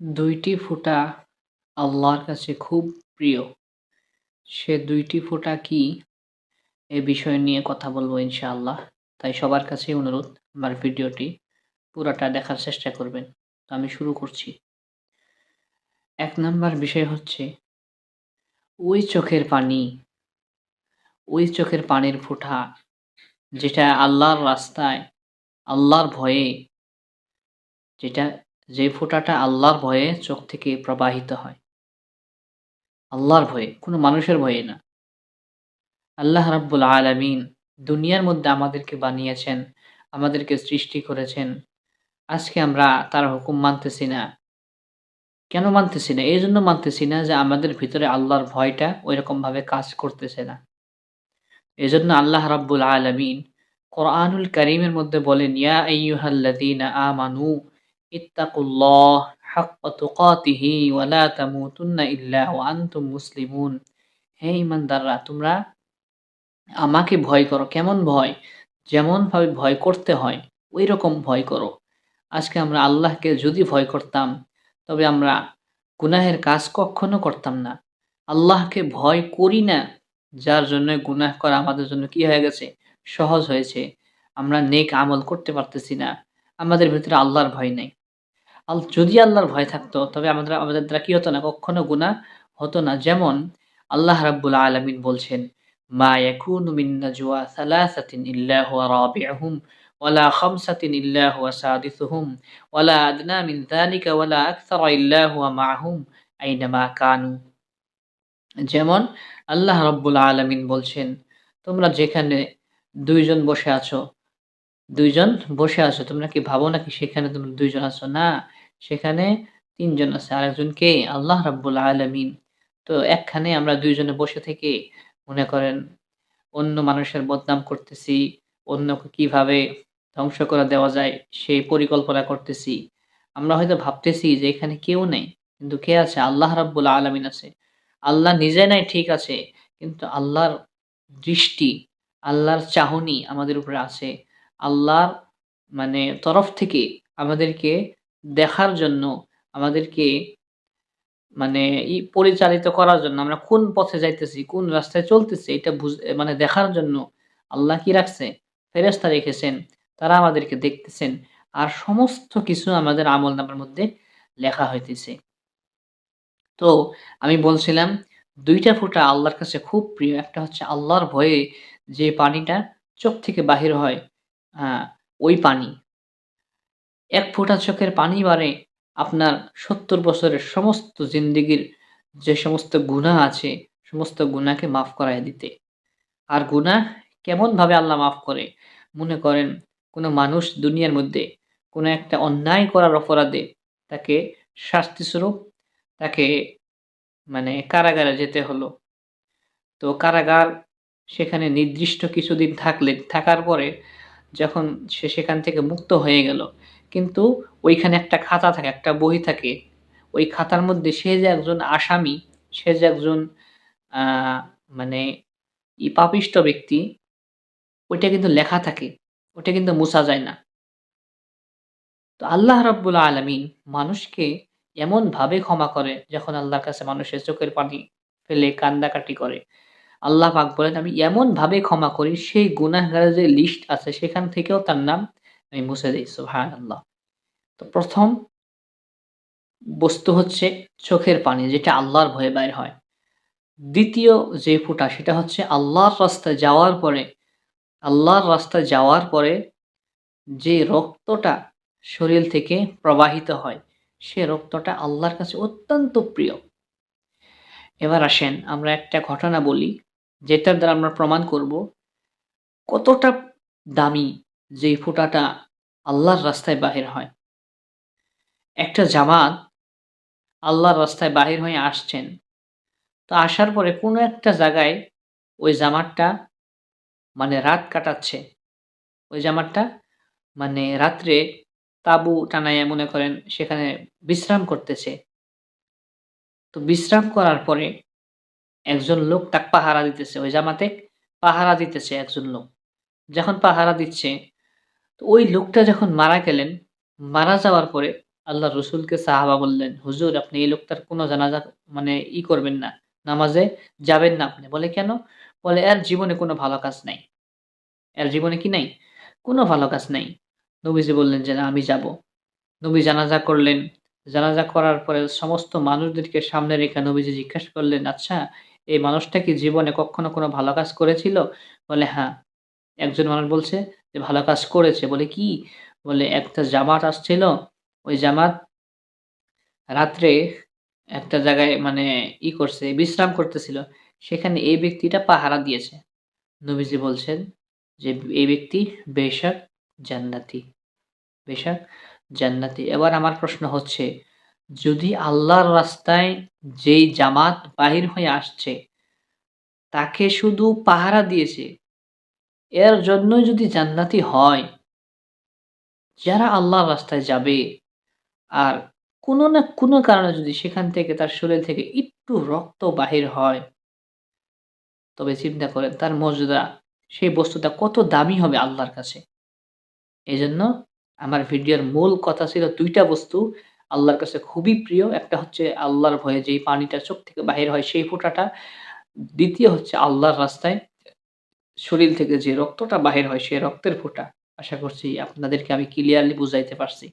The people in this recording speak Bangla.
দুইটি ফোঁটা আল্লাহর কাছে খুব প্রিয়। সে দুইটি ফোঁটা কি এ বিষয় নিয়ে কথা বলব ইনশাআল্লাহ। তাই সবার কাছেই অনুরোধ, আমার ভিডিওটি পুরাটা দেখার চেষ্টা করবেন। তো আমি শুরু করছি। এক নাম্বার বিষয় হচ্ছে, ওই চোখের পানি, ওই চোখের পানির ফোঁটা যেটা আল্লাহর রাস্তায়, আল্লাহর ভয়ে, যেটা যে ফোঁটাটা আল্লাহর ভয়ে চোখ থেকে প্রবাহিত হয়। আল্লাহর ভয়ে, কোনো মানুষের ভয়ে না। আল্লাহ রাব্বুল আলামিন দুনিয়ার মধ্যে আমাদেরকে বানিয়েছেন, আমাদেরকে সৃষ্টি করেছেন। আজকে আমরা তার হুকুম মানতেছি না। কেন মানতেছি না? এই জন্য মানতেছি না যে আমাদের ভিতরে আল্লাহর ভয়টা ওই রকমভাবে কাজ করতেছে না। এই জন্য আল্লাহ রাব্বুল আলামিন কোরআনুল করিমের মধ্যে বলেন, ইয়া আইয়ুহাল্লাযীনা আমানু ইত্তাকুল্লাহ হাক্কা তুকাতিহি ওয়া লা তামুতুন্না ইল্লা ওয়া আনতুম মুসলিমুন। হে ইমানদাররা তোমরা আমাকে ভয় করো। কেমন ভয়? যেমন ভাবে ভয় করতে হয় ওই রকম ভয় করো। আজকে আমরা আল্লাহকে যদি ভয় করতাম, তবে আমরা গুনাহের কাজ কখনো করতাম না। আল্লাহকে ভয় করি না, যার জন্য গুনাহ করা আমাদের জন্য কি হয়ে গেছে? সহজ হয়েছে। আমরা নেক আমল করতে পারতেছি না। আমাদের ভিতরে আল্লাহর ভয় নেই। আল যদি আল্লাহর ভয় থাকতো, তবে আমাদের আমাদের দ্বারা কি হতো না? কখনো গুনাহ হতো না। যেমন আল্লাহ রাব্বুল আলামিন বলছেন, মা ইয়াকুনু মিন নাজওয়া সালাসাতিন ইল্লা হুয়া রাবি'ুহুম ওয়ালা খামসাতিন ইল্লা হুয়া সাদিসুহুম, ওয়ালা আদনা মিন যালিকা ওয়ালা আকসারা ইল্লা হুয়া মা'হুম, আইনামা কানু। যেমন আল্লাহ রব্বুল আলামিন বলছেন, তোমরা যেখানে দুইজন বসে আছো, দুইজন বসে আছো, তোমরা কি ভাবো নাকি সেখানে তোমরা দুইজন আছো? না সেখানে তিনজন আছে আরেকজন কে আল্লাহ রাব্বুল আলামিন। তো একখানে আমরা দুইজনে বসে থেকে মনে করেন অন্য মানুষের বদনাম করতেছি, অন্যকে কীভাবে ধ্বংস করে দেওয়া যায় সেই পরিকল্পনা করতেছি। আমরা হয়তো ভাবতেছি যে এখানে কেউ নেই, কিন্তু কে আছে? আল্লাহ রাব্বুল আলামিন আছে। আল্লাহ নিজে নাই, ঠিক আছে, কিন্তু আল্লাহর দৃষ্টি, আল্লাহর চাহনি আমাদের উপরে আছে। আল্লাহর মানে তরফ থেকে আমাদেরকে দেখার জন্য আমাদেরকে মানে পরিচালিত করার জন্য আমরা কোন পথে যাইতেছি, কোন রাস্তায় চলতেছি, এটা মানে দেখার জন্য আল্লাহ কি রাখছে? ফেরেস্তা রেখেছেন, তারা আমাদেরকে দেখতেছেন, আর সমস্ত কিছু আমাদের আমল নামের মধ্যে লেখা হইতেছে। তো আমি বলছিলাম, দুইটা ফোঁটা আল্লাহর কাছে খুব প্রিয়, একটা হচ্ছে আল্লাহর ভয়ে যে পানিটা চোখ থেকে বাহির হয় ওই পানি। এক ফোঁটা চোখের পানি বারে আপনার সত্তর বছরের সমস্ত জিন্দিগির যে সমস্ত গুনাহ আছে, সমস্ত গুনাহকে মাফ করায় দিতে। আর গুনাহ কেমনভাবে আল্লাহ মাফ করে? মনে করেন, কোনো মানুষ দুনিয়ার মধ্যে কোনো একটা অন্যায় করার অপরাধে তাকে শাস্তিস্বরূপ তাকে মানে কারাগারে যেতে হলো। তো কারাগার সেখানে নির্দিষ্ট কিছুদিন থাকলে, থাকার পরে যখন সে সেখান থেকে মুক্ত হয়ে গেল। কিন্তু ওইখানে একটা খাতা থাকে, একটা বই থাকে। ওই খাতার মধ্যে সে যে একজন আসামি, সে যে একজন মানে ই পাপিষ্ট ব্যক্তি, ওইটা কিন্তু লেখা থাকে। ওটা কিন্তু মুছা যায় না। তো আল্লাহ রাব্বুল আলামিন মানুষকে এমন ভাবে ক্ষমা করে যখন আল্লাহর কাছে মানুষের চোখের পানি ফেলে, কান্দাকাটি করে। আল্লাহ পাক বলেন, আমি এমন ভাবে ক্ষমা করি, সেই গুনাহগারের যে লিস্ট আছে, সেখান থেকেও তার নাম আমি মুছে দিই। সুহান আল্লাহ তো প্রথম বস্তু হচ্ছে চোখের পানি, যেটা আল্লাহর ভয়ে বাইর হয়। দ্বিতীয় যে ফুটা, সেটা হচ্ছে আল্লাহর রাস্তায় যাওয়ার পরে, আল্লাহর রাস্তায় যাওয়ার পরে যে রক্তটা শরীর থেকে প্রবাহিত হয়, সে রক্তটা আল্লাহর কাছে অত্যন্ত প্রিয়। এবার আসেন, আমরা একটা ঘটনা বলি। যেটার দ্বারা আমরা প্রমাণ করব কতটা দামি যে ফোঁটাটা আল্লাহর রাস্তায় বাহির হয়। একটা জামাত আল্লাহর রাস্তায় বাহির হয়ে আসছেন, তো আসার পরে কোনো একটা জায়গায় ওই জামাতটা মানে রাত কাটাচ্ছে। ওই জামাতটা মানে রাত্রে তাবু টানাইয়া মনে করেন সেখানে বিশ্রাম করতেছে। তো বিশ্রাম করার পরে একজন লোক তাক পাহারা দিতেছে ওই জামাতে পাহারা দিতেছে একজন লোক যখন পাহারা দিচ্ছে তো ওই লোকটা যখন মারা গেলেন মারা যাওয়ার পরে আল্লাহ রসুলকে সাহাবা বললেন, "হুজুর আপনি এই লোকটার কোনো জানাজা মানে ই করবেন না, নামাজে যাবেন না আপনি।" বলে, "কেন?" বলে, "এর জীবনে কোনো ভালো কাজ নাই।" এর জীবনে কি নাই? কোনো ভালো কাজ নাই। নবীজি বললেন যে, "না আমি যাব।" নবী জানাজা করলেন। জানাজা করার পরে সমস্ত মানুষদেরকে সামনে রেখে নবীজি জিজ্ঞাসা করলেন, "আচ্ছা এই মানুষটা কি জীবনে কখনো কোনো ভালো কাজ করেছিল?" বলে, "হ্যাঁ।" একজন মানুষ বলছে যে, "ভালো কাজ করেছে।" বলে, "কি?" বলে, "একটা জামাত আসছিল, ওই জামাত রাত্রে একটা জায়গায় মানে ই করছে, বিশ্রাম করতেছিল। সেখানে এই ব্যক্তিটা পাহারা দিয়েছে।" নবীজি বলছেন যে, "এই ব্যক্তি বেশক জান্নাতি, বেশক জান্নাতি।" এবার আমার প্রশ্ন হচ্ছে, যদি আল্লাহর রাস্তায় যেই জামাত বাহির হয়ে আসছে, তাকে শুধু পাহারা দিয়েছে, এর জন্যই যদি জান্নাতি হয়, যারা আল্লাহর রাস্তায় যাবে আর কোনো না কোনো কারণে যদি সেখান থেকে তার শরীর থেকে একটু রক্ত বাহির হয়, তবে চিন্তা করেন তার মর্যাদা সেই বস্তুটা কত দামি হবে আল্লাহর কাছে। এজন্য আমার ভিডিওর মূল কথা ছিল দুইটা বস্তু আল্লাহর কাছে খুবই প্রিয়। একটা হচ্ছে আল্লাহর ভয়ে যেই পানিটা চোখ থেকে বাহির হয় সেই ফোঁটাটা। দ্বিতীয় হচ্ছে আল্লাহর রাস্তায় শরীর থেকে যে রক্তটা বাহির হয় সেই রক্তের ফোঁটা। আশা করছি আপনাদেরকে আমি ক্লিয়ারলি বুঝাইতে পারছি।